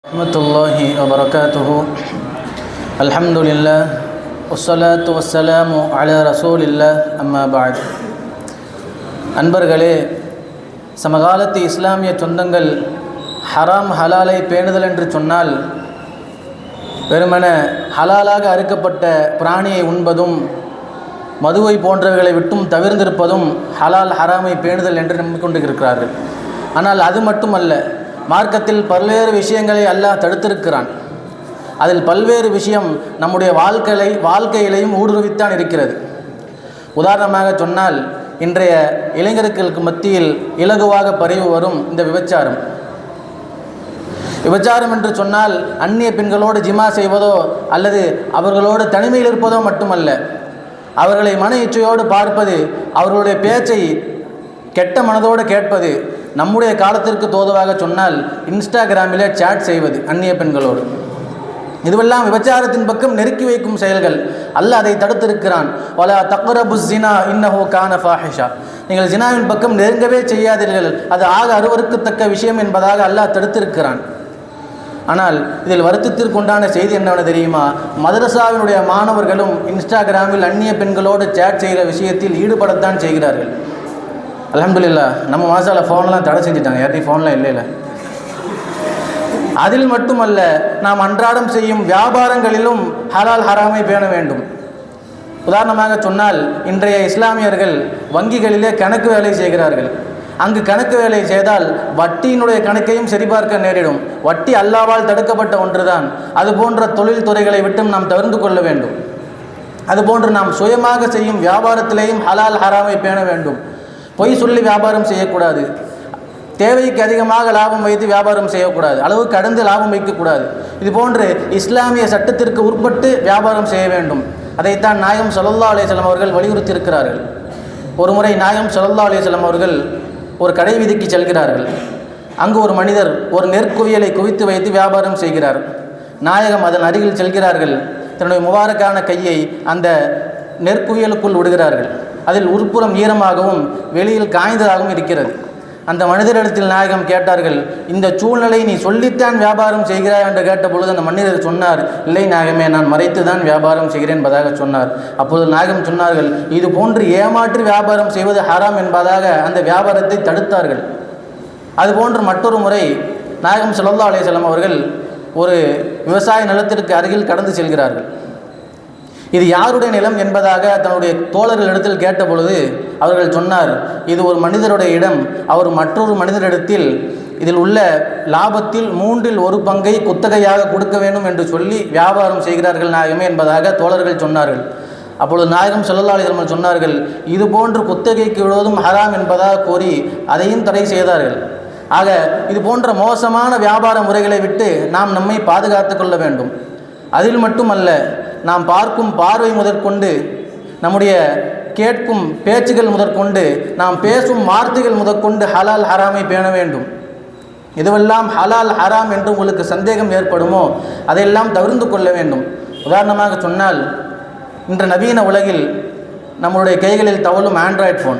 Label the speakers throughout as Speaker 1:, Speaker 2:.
Speaker 1: ورحمة الله وبركاته الحمد لله والصلاة والسلام على رسول الله أما بعد அன்பர்களே சமகாலத்து இஸ்லாமிய சொந்தங்கள் ஹராம் ஹலாலை பேணுதல் என்று சொன்னால் வெறுமன ஹலாலாக அறுக்கப்பட்ட பிராணியை உண்பதும் மதுவை போன்றவைகளை விட்டும் தவிர்ந்திருப்பதும் ஹலால் ஹராமை பேணுதல் என்று நம்பிக்கொண்டு இருக்கிறார்கள் ஆனால் அது மட்டுமல்ல மார்க்கத்தில் பல்வேறு விஷயங்களை அல்லாஹ் தடுத்திருக்கிறான். அதில் பல்வேறு விஷயம் நம்முடைய வாழ்க்கையை வாழ்க்கையிலையும் ஊடுருவித்தான் இருக்கிறது. உதாரணமாக சொன்னால் இன்றைய இளைஞர்களுக்கு மத்தியில் இலகுவாக பறிவு வரும் இந்த விபச்சாரம். விபச்சாரம் என்று சொன்னால் அந்நிய பெண்களோடு ஜிமா செய்வதோ அல்லது அவர்களோடு தனிமையில் இருப்பதோ மட்டுமல்ல. அவர்களை மன இச்சையோடு பார்ப்பது அவர்களுடைய பேச்சை கெட்ட மனதோடு கேட்பது நம்முடைய காலத்திற்கு தோதுவாக சொன்னால் இன்ஸ்டாகிராமிலே சேட் செய்வது அந்நிய பெண்களோடு. இதுவெல்லாம் விபச்சாரத்தின் பக்கம் நெருக்கி வைக்கும் செயல்கள். அல்ல அதை தடுத்திருக்கிறான். வலா தக்ரபு ஜினா இன்னஹோ கான ஃபாஹிஷா. நீங்கள் ஜினாவின் பக்கம் நெருங்கவே செய்யாதீர்கள். அது ஆக அருவருக்கத்தக்க விஷயம் என்பதாக அல்லாஹ் தடுத்திருக்கிறான். ஆனால் இதில் வருத்தத்திற்குண்டான செய்தி என்னவென தெரியுமா? மதரசாவினுடைய மாணவர்களும் இன்ஸ்டாகிராமில் அந்நிய பெண்களோடு சேட் செய்கிற விஷயத்தில் ஈடுபடத்தான் செய்கிறார்கள். அலமதுல்லா நம்ம மாசால ஃபோன்லாம் தடை செஞ்சுட்டாங்க. யார்ட்டையும் ஃபோன்லாம் இல்லை இல்லை அதில் மட்டுமல்ல நாம் அன்றாடம் செய்யும் வியாபாரங்களிலும் ஹலால் ஹராமை பேண வேண்டும். உதாரணமாக சொன்னால் இன்றைய இஸ்லாமியர்கள் வங்கிகளிலே கணக்கு வேலை செய்கிறார்கள். அங்கு கணக்கு வேலை செய்தால் வட்டியினுடைய கணக்கையும் சரிபார்க்க நேரிடும். வட்டி அல்லாவால் தடுக்கப்பட்ட ஒன்றுதான். அது போன்ற தொழில் துறைகளை விட்டும் நாம் தவிர்த்து கொள்ள வேண்டும். அதுபோன்று நாம் சுயமாக செய்யும் வியாபாரத்திலேயும் ஹலால் ஹராமை பேண வேண்டும். பொய் சொல்லி வியாபாரம் செய்யக்கூடாது. தேவைக்கு அதிகமாக லாபம் வைத்து வியாபாரம் செய்யக்கூடாது. அளவு கடந்து லாபம் வைக்கக்கூடாது. இது போன்று இஸ்லாமிய சட்டத்திற்கு உட்பட்டு வியாபாரம் செய்ய வேண்டும். அதைத்தான் நாயம் சல்லா அலிஸ்லாம் அவர்கள் வலியுறுத்தி இருக்கிறார்கள் ஒரு முறை நாயம் சல்லா அலிஸ்லாம் அவர்கள் ஒரு கடை விதிக்கு செல்கிறார்கள். அங்கு ஒரு மனிதர் ஒரு நெற்குவியலை குவித்து வைத்து வியாபாரம் செய்கிறார். நாயகம் அதன் அருகில் செல்கிறார்கள். தன்னுடைய முபாரக்கான கையை அந்த நெற்குவியலுக்குள் விடுகிறார்கள். அதில் உட்புறம் ஈரமாகவும் வெளியில் காய்ந்ததாகவும் இருக்கிறது. அந்த மனிதரிடத்தில் நாயகம் கேட்டார்கள் இந்த சூழ்நிலை நீ சொல்லித்தான் வியாபாரம் செய்கிறாய் என்று கேட்டபொழுது அந்த மனிதர் சொன்னார் இல்லை நாயகமே நான் மறைத்து தான் வியாபாரம் செய்கிறேன் என்பதாக சொன்னார். அப்போது நாயகம் சொன்னார்கள் இது போன்று ஏமாற்றி வியாபாரம் செய்வது ஹராம் என்பதாக அந்த வியாபாரத்தை தடுத்தார்கள். அதுபோன்று மற்றொரு முறை நாயகம் சுல்லா அலிசல்லாம் அவர்கள் ஒரு விவசாய நிலத்திற்கு அருகில் கடந்து செல்கிறார்கள். இது யாருடைய நிலம் என்பதாக தன்னுடைய தோழர்களிடத்தில் கேட்ட பொழுது அவர்கள் சொன்னார் இது ஒரு மனிதருடைய இடம் அவர் மற்றொரு மனிதரிடத்தில் இதில் உள்ள லாபத்தில் மூன்றில் ஒரு பங்கை குத்தகையாக கொடுக்க வேண்டும் என்று சொல்லி வியாபாரம் செய்கிறார்கள் நாயகமே என்பதாக தோழர்கள் சொன்னார்கள். அப்பொழுது நாயகம் செல்லல்லாளிதர்கள் சொன்னார்கள் இது போன்று குத்தகைக்கு விடுவதும் ஹராம் என்பதாக கூறி அதையும் தடை செய்தார்கள். ஆக இது போன்ற மோசமான வியாபார முறைகளை விட்டு நாம் நம்மை பாதுகாத்து கொள்ள வேண்டும். அதில் மட்டுமல்ல நாம் பார்க்கும் பார்வை முதற்கொண்டு நம்முடைய கேட்கும் பேச்சுகள் முதற்கொண்டு நாம் பேசும் வார்த்தைகள் முதற்கொண்டு ஹலால் ஹராமை பேண வேண்டும். எதுவெல்லாம் ஹலால் ஹராம் என்று உங்களுக்கு சந்தேகம் ஏற்படுமோ அதையெல்லாம் தவிர்த்து கொள்ள வேண்டும். உதாரணமாக சொன்னால் இன்று நவீன உலகில் நம்மளுடைய கைகளில் தவழும் ஆண்ட்ராய்ட் ஃபோன்.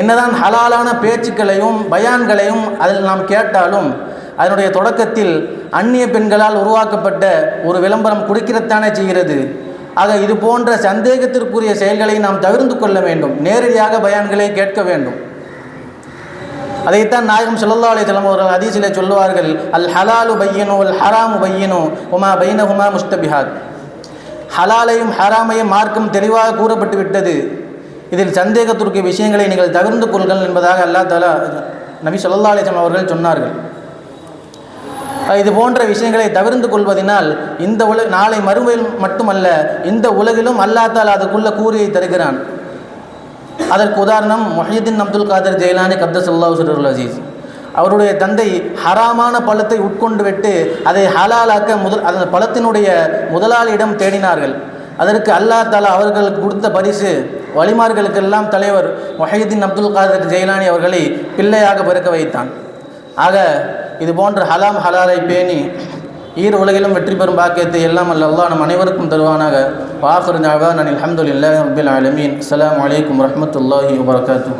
Speaker 1: என்னதான் ஹலாலான பேச்சுக்களையும் பயான்களையும் அதில் நாம் கேட்டாலும் அதனுடைய தொடக்கத்தில் அந்நிய பெண்களால் உருவாக்கப்பட்ட ஒரு விளம்பரம் கொடுக்கிறத்தானே செய்கிறது? ஆக இது போன்ற சந்தேகத்திற்குரிய செயல்களை நாம் தவிர்த்து கொள்ள வேண்டும். நேரடியாக பயான்களை கேட்க வேண்டும். அதைத்தான் நாயகம் சுல்லா அலிஸ்லாம் அவர்கள் அதிசில சொல்லுவார்கள் அல் ஹலாலு பையனோ அல் ஹராமு பையனோ உமா பைனஹுமா முஸ்தபிஹாத் ஹலாலையும் ஹராமையும் மார்க்கம் தெளிவாக கூறப்பட்டு விட்டது. இதில் சந்தேகத்திற்கு விஷயங்களை நீங்கள் தவிர்த்து கொள்கள் என்பதாக அல்லா தலா நபி சொல்லா அலிஸ்லாம் அவர்கள் சொன்னார்கள். இது போன்ற விஷயங்களை தவிர்த்து கொள்வதனால் இந்த உல நாளை மறுமையில் மட்டுமல்ல இந்த உலகிலும் அல்லாத்தால் அதுக்குள்ள கூறியை தருகிறான். அதற்கு உதாரணம் மொஹிதீன் அப்துல் காதர் ஜெயலானி கப்தஸ் சுருல் அசீஸ். அவருடைய தந்தை ஹராமான பழத்தை உட்கொண்டு விட்டு அதை ஹலாலாக்க முதல் அந்த பழத்தினுடைய முதலாளியிடம் தேடினார்கள். அதற்கு அல்லா தாலா அவர்களுக்கு கொடுத்த பரிசு வழிமார்களுக்கெல்லாம் தலைவர் மொஹிதீன் அப்துல் காதர் ஜெயலானி அவர்களை பிள்ளையாக பிறக்க வைத்தான். ஆக இது போன்ற ஹலாம் ஹலாலை பேணி ஈர் உலகிலும் வெற்றி பெறும் பாக்கியத்தை எல்லாம் அல்ல நம் அனைவருக்கும் தருவானாக. வாஃபர் நான் அலமதுல்லாஹ் ரபில் ஆலமீன். அலாம் வலைக்கம் வரமத்துல்லாஹி வபரகாத்து